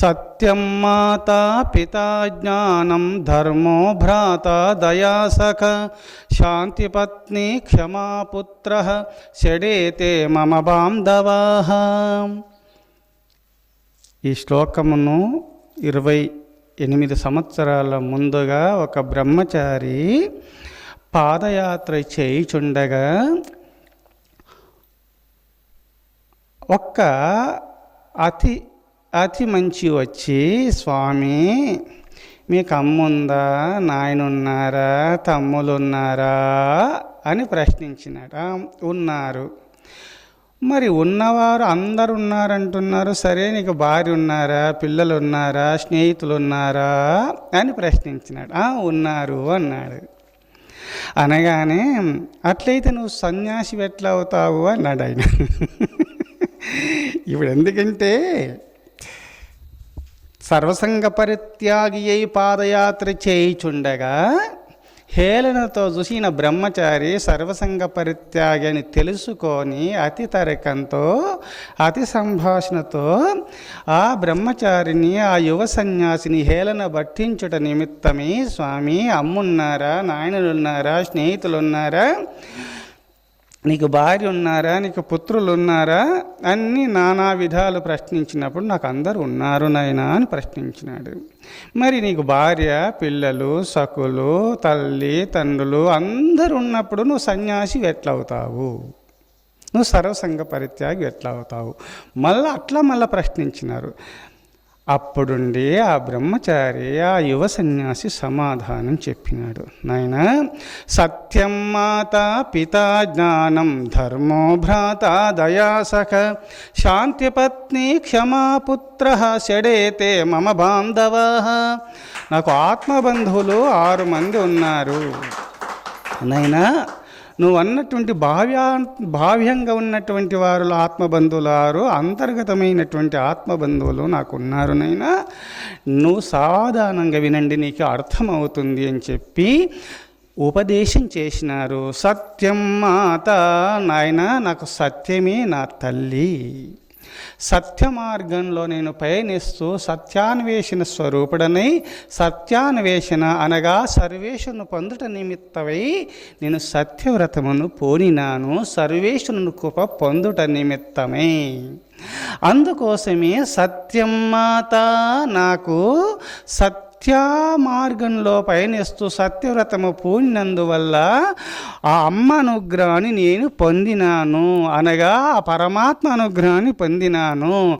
సత్యం మాతా పితా జ్ఞానం ధర్మో భ్రాత దయాసఖ. శాంతిపత్ని క్షమాపుత్ర షడేతే మమ బాంధవా. ఈ శ్లోకమును ఇరవై ఎనిమిది సంవత్సరాల ముందుగా ఒక బ్రహ్మచారి పాదయాత్ర చేయుచుండగా ఒక్క అతి అతి మంచి వచ్చి స్వామి మీకు అమ్ముందా నాయనున్నారా? తమ్ములున్నారా? అని ప్రశ్నించినాడు ఉన్నారు. మరి ఉన్నవారు అందరు ఉన్నారంటున్నారు సరే నీకు భార్య ఉన్నారా పిల్లలు ఉన్నారా స్నేహితులు ఉన్నారా అని ప్రశ్నించినాడు ఉన్నారు అన్నాడు. అనగానే అట్లయితే నువ్వు సన్యాసి ఎట్లా అవుతావు? అన్నాడు ఆయన. ఇప్పుడు ఎందుకంటే సర్వసంగ పరిత్యాగి అయి పాదయాత్ర చేయిచుండగా హేళనతో చూసిన బ్రహ్మచారి సర్వసంగ పరిత్యాగి అని తెలుసుకొని అతి తరకంతో అతి సంభాషణతో ఆ బ్రహ్మచారిని ఆ యువ సన్యాసిని హేళన పట్టించుట నిమిత్తమే స్వామి అమ్మున్నారా నాయనలున్నారా స్నేహితులున్నారా? నీకు భార్య ఉన్నారా నీకు పుత్రులు ఉన్నారా అన్ని నానా విధాలు ప్రశ్నించినప్పుడు నాకు అందరు ఉన్నారు నాయనా అని ప్రశ్నించినాడు. మరి నీకు భార్య పిల్లలు సకులు తల్లి తండ్రులు అందరు ఉన్నప్పుడు నువ్వు సన్యాసి ఎట్లవుతావు? నువ్వు సర్వసంగ పరిత్యాగి ఎట్లా అవుతావు మళ్ళీ అట్లా మళ్ళీ ప్రశ్నించినారు. అప్పుడుండి ఆ బ్రహ్మచారి ఆ యువ సన్యాసి సమాధానం చెప్పినాడు. నాయన సత్యం మాత పితా జ్ఞానం ధర్మో భ్రాత దయాసఖ శాంతిపత్ని క్షమాపుత్ర షడేతే మమ బాంధవా. నాకు ఆత్మబంధువులు ఆరు మంది ఉన్నారు. నైనా నువ్వు అన్నటువంటి భావ్యా భావ్యంగా ఉన్నటువంటి వారు ఆత్మబంధువులారు అంతర్గతమైనటువంటి ఆత్మబంధువులు నాకు ఉన్నారు నైనా నువ్వు సావధానంగా వినండి నీకు అర్థమవుతుంది అని చెప్పి ఉపదేశం చేసినారు. సత్యం మాత నాయన నాకు సత్యమే నా తల్లి. సత్య మార్గంలో నేను పయనిస్తూ సత్యాన్వేషణ స్వరూపుడనై సత్యాన్వేషణ అనగా సర్వేషను పొందుట నిమిత్తమై నేను సత్యవ్రతమును పోనినాను సర్వేషును కృప పొందుట నిమిత్తమే. అందుకోసమే సత్యం మాత నాకు సత్య మార్గంలో పయనిస్తూ సత్యవ్రతము పూనినందువల్ల ఆ అమ్మ అనుగ్రహాన్ని నేను పొందినాను అనగా ఆ పరమాత్మ అనుగ్రహాన్ని పొందినాను.